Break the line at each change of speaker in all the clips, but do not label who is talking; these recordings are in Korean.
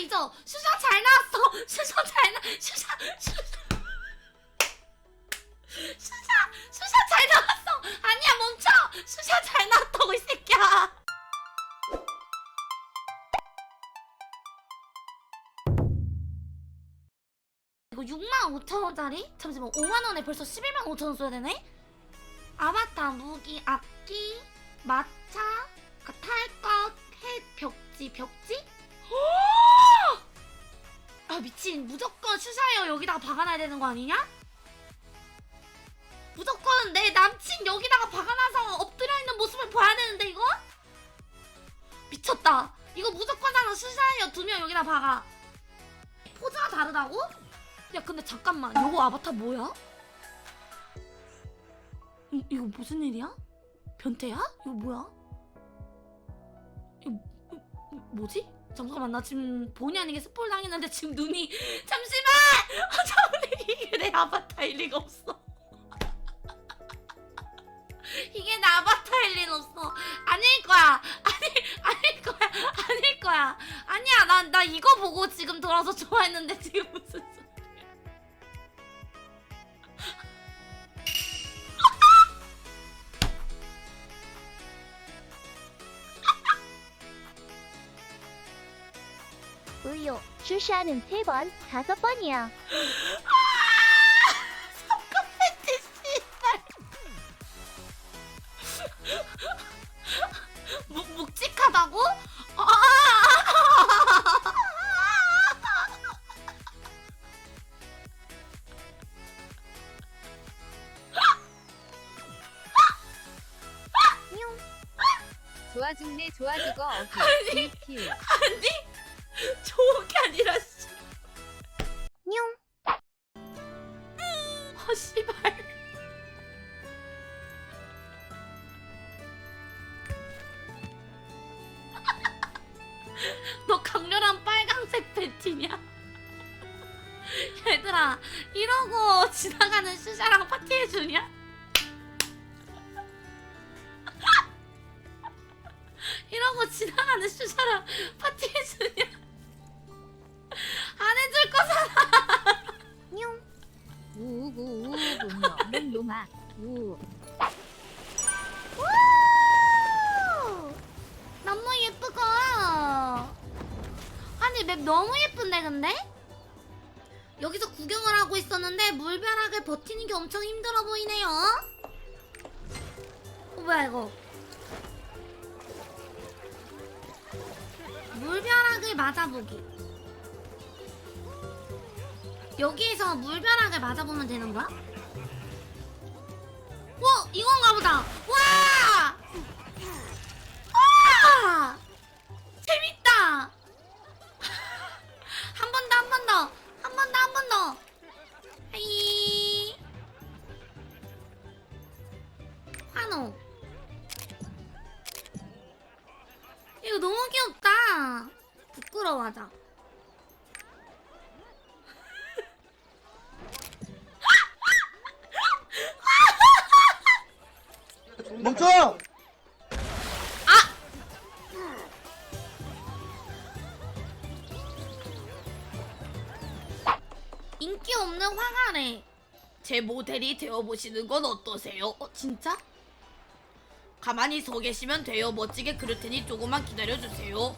잊어. 슈샤 잘 나왔어. 슈샤 잘 나, 슈샤, 슈샤. 이거 6만 5천 원짜리? 잠시만 5만 원에 벌써 11만 5천 원 써야 되네? 아바타 무기 악기 마차 그 탈것 해 벽지 벽지? 아 미친 무조건 슈샤이어 여기다가 박아놔야 되는 거 아니냐? 무조건 내 남친 여기다가 박아놔서 엎드려 있는 모습을 봐야 되는데 이거? 미쳤다 이거 무조건 하나 슈샤이어 두 명 여기다 박아 포즈가 다르다고? 야 근데 잠깐만 요거 아바타 뭐야? 이, 이거 무슨 일이야? 변태야? 이거 뭐야? 이거 이- 이- 뭐지? 잠깐만 나 지금 본의 아니게 스포일 당했는데 지금 눈이 잠시만! 아 잠깐만 이게 내 아바타일 리가 없어 이게 내 아바타일 리는 없어 아닐 거야 아니 아닐 거야 아닐 거야 아니야 난 나 이거 보고 지금 돌아서 좋아했는데 지금 무슨
슈샤는 세 번, 다섯 번이야.
씨발 묵, 묵직하다고? 아!
좋아 죽네 좋아 죽어 어기 이큐
아니 씨발 너 강렬한 빨강색 팬티냐? 얘들아 이러고 지나가는 슈샤랑 파티해주냐? 이러고 지나가는 슈샤랑 파티해주냐?
우
오! 너무 예쁘고 아니 맵 너무 예쁜데 근데? 여기서 구경을 하고 있었는데 물벼락을 버티는 게 엄청 힘들어 보이네요 어 뭐야 이거 물벼락을 맞아보기 여기에서 물벼락을 맞아보면 되는 거야? 와 이건가 보다 와!
멈춰!
인기 없는 화가래. 제 모델이 되어보시는 건 어떠세요? 어, 진짜? 가만히 서 계시면 돼요. 멋지게 그릴 테니 조금만 기다려주세요.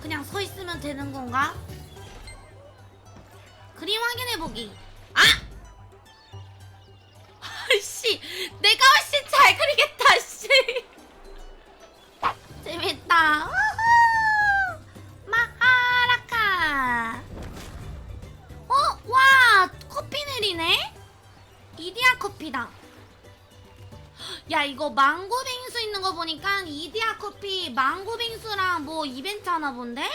그냥 서 있으면 되는 건가? 그림 확인해보기. 내가 훨씬 잘 그리겠다, 씨. 재밌다. 마하라카. 어, 와, 커피 내리네? 이디야 커피다. 야, 이거 망고 빙수 있는 거 보니까 이디야 커피 망고 빙수랑 뭐 이벤트 하나 본데?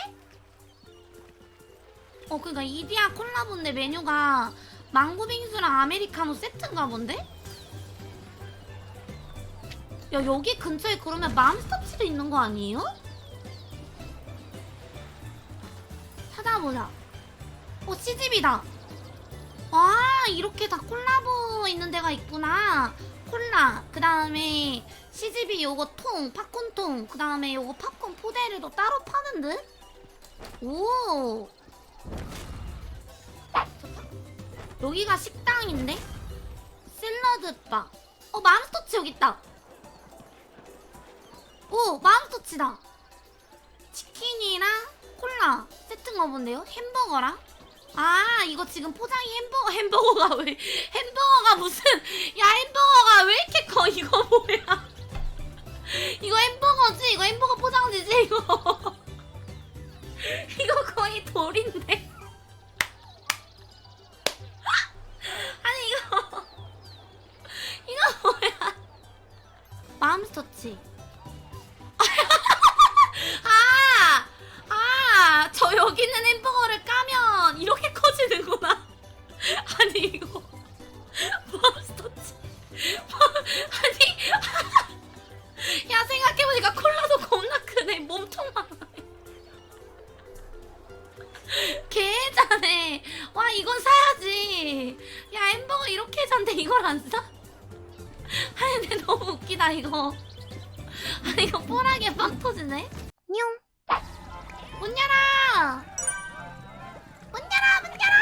어, 그니까 이디야 콜라본데 메뉴가 망고 빙수랑 아메리카노 세트인가 본데? 야, 여기 근처에 그러면 맘스터치도 있는 거 아니에요? 찾아보자. 어 CGV다. 아 이렇게 다 콜라보 있는 데가 있구나. 콜라 그 다음에 CGV 요거 통 팝콘 통 그 다음에 요거 팝콘 포대를 또 따로 파는 듯. 오. 여기가 식당인데 샐러드 바. 어 맘스터치 여기 있다. 오 맘스터치다. 치킨이랑 콜라 세트인가 본데요? 햄버거랑? 아 이거 지금 포장이 햄버거 햄버거가 왜 햄버거가 무슨 야 햄버거가 왜 이렇게 커? 이거 뭐야? 이거 햄버거지? 이거 햄버거 포장지지? 이거. 이거 거의 돌인데? 아니 이거. 이거 뭐야? 맘스터치 여기 있는 햄버거를 까면 이렇게 커지는구나. 아니, 이거. 맘스터치. 아니. 야, 생각해보니까 콜라도 겁나 크네. 몸통만. 개자네. 와, 이건 사야지. 야, 햄버거 이렇게 잔데 이걸 안 사? 아니, 근데 너무 웃기다, 이거. 아니, 이거 뽀라게 빵 터지네.
뇽.
문 열어! 문 열어! 문 열어!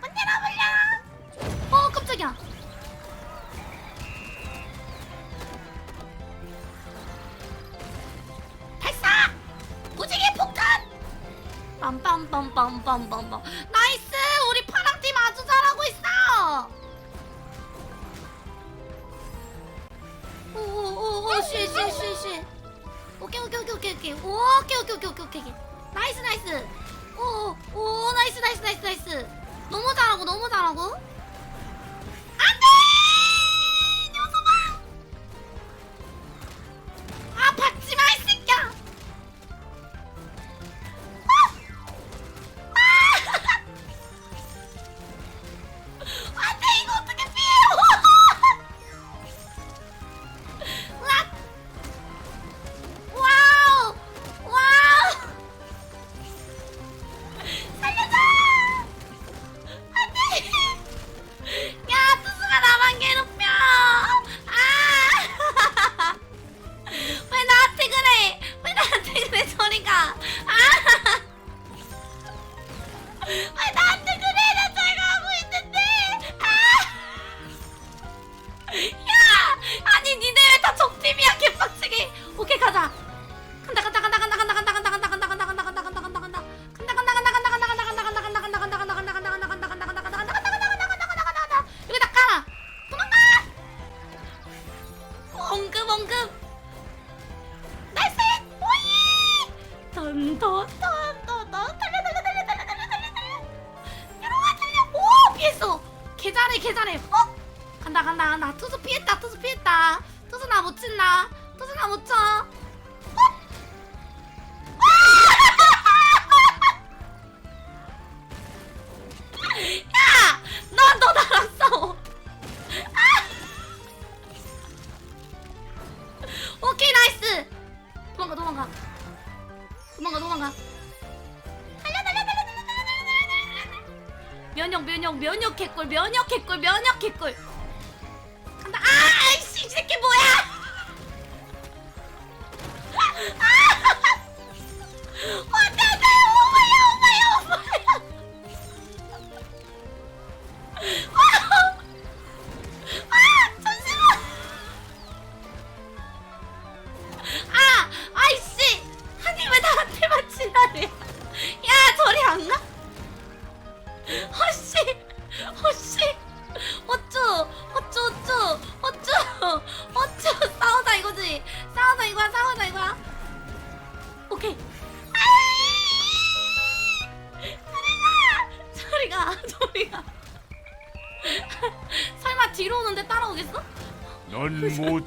문 열어! 문 열어! 어 깜짝이야 발사! 무지개 폭탄! 빰빰빰빰빰빰빰 나이스! 우리 파랑팀 아주 잘하고 있어! 오오오오 쉬쉬쉬쉬 오케이 오케이 오케이 오케이 오케이 오케이 오케이 오케이 오케이 오케이 나이스 나이스. 오오 나이스 나이스 나이스 나이스. 너무 잘하고 너무 잘하고 던던던던던 달려 달려 달려 달려 달려 달려 달려. 들어와 달려. 오 피했어. 개 잘해 개 잘해. 어? 간다 간다 간다. 투수 피했다 투수 피했다. 투수 나못 친다. 투수 나못 쳐. 면역 개꿀, 면역 개꿀.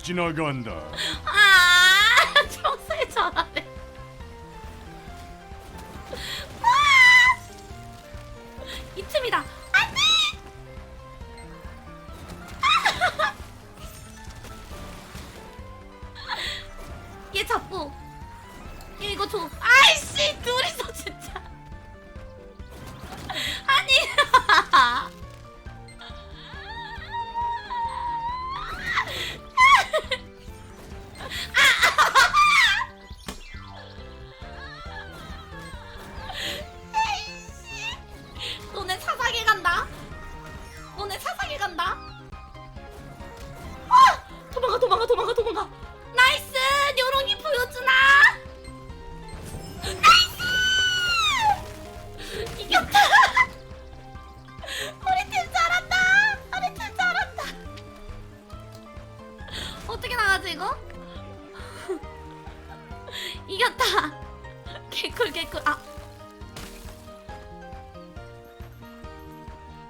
Gondor.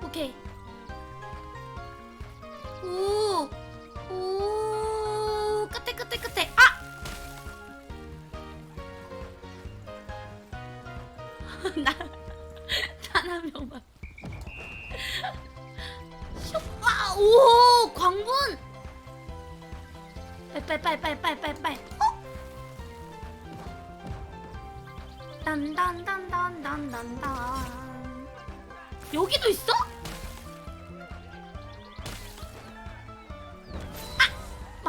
오케이. 오, 오, 끝에 끝에 끝에. 아! 나, 나한 명만. 슉! 와, 오, 광분. 빨빨빨빨빨빨빨. 어? 딴딴딴딴딴딴딴. 여기도 있어?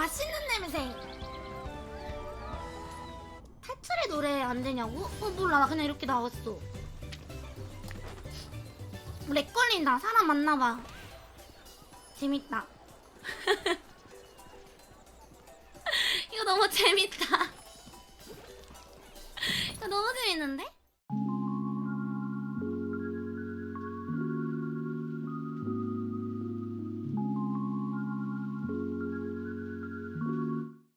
맛있는 냄새. 탈출의 노래 안 되냐고? 어 몰라 나 그냥 이렇게 나왔어. 렉 걸린다. 사람 만나봐. 재밌다. 이거 너무 재밌다. 이거 너무 재밌는데?